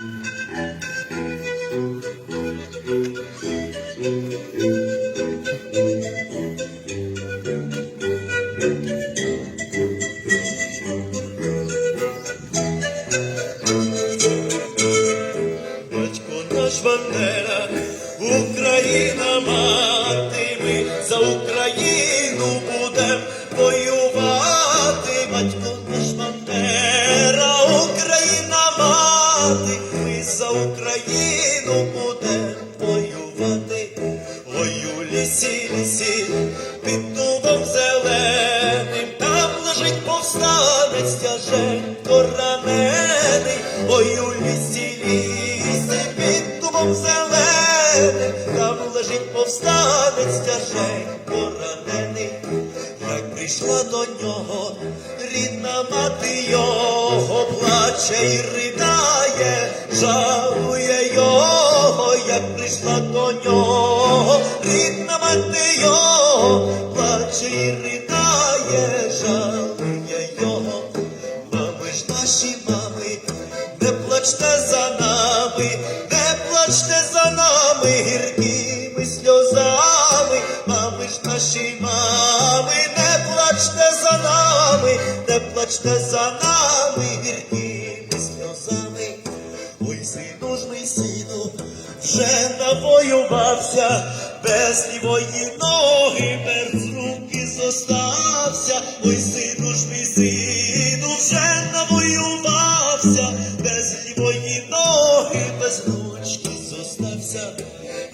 Батько наш Бандера, Україна мати, ми за Україну Україну будем воювати. Ой, у лісі, лісі, під дубом зеленим, там лежить повстанець тяженько ранений. Ой, у лісі, лісі, під дубом зеленим, там лежить повстанець тяженько ранений. Як прийшла до нього, рідна мати його плаче і ридає, як прийшла до нього, рідна мати його, плаче і ридає, жалує його, мами ж наші мами, не плачте за нами, не плачте за нами гіркими сльозами, мами ж наші мами, не плачте за нами, не плачте за нами гіркими сльозами. Ой, сину ж мій сину, вже навоювався, без лівої ноги, без руки зостався. Ой, сину ж мій сину, вже навоювався, без лівої ноги, без ручки зостався.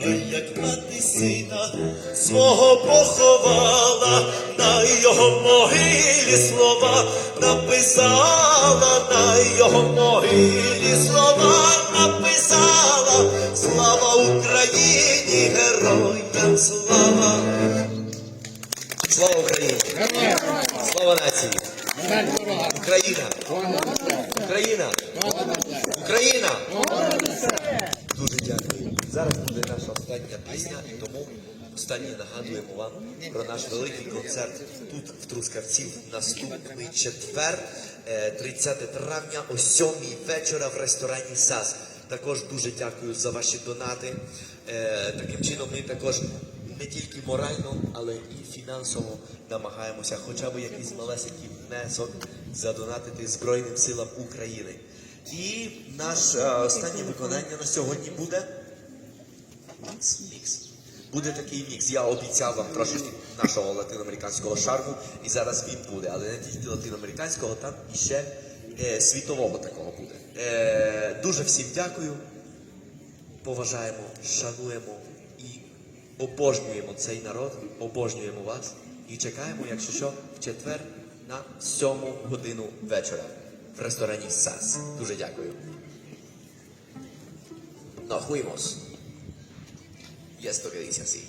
Ой, як мати сина свого поховала, на його могилі слова написала, на його могилі слова Слава Україні! Слава нації! Україна! Україна! Україна! Дуже дякую. Зараз буде наша остання пісня, і тому останнє нагадуємо вам про наш великий концерт тут, в Трускавці, наступний четвер, е, 30 травня о 7 вечора в ресторані САС. Також дуже дякую за ваші донати. Е, Таким чином ми також не тільки морально, але і фінансово намагаємося хоча б якийсь малесенький внесок задонатити Збройним силам України. І наше останнє виконання на сьогодні буде мікс. Буде такий мікс. Я обіцяв вам трошечки нашого латиноамериканського шарму, і зараз він буде. Але не тільки латиноамериканського, там іще е, світового такого буде. Е, дуже всім дякую. Поважаємо, шануємо обожнюємо цей народ, обожнюємо вас і чекаємо, якщо що, в четвер на сьому годину вечора в ресторані САС. Дуже дякую. Nos fuimos. Y esto que dice así.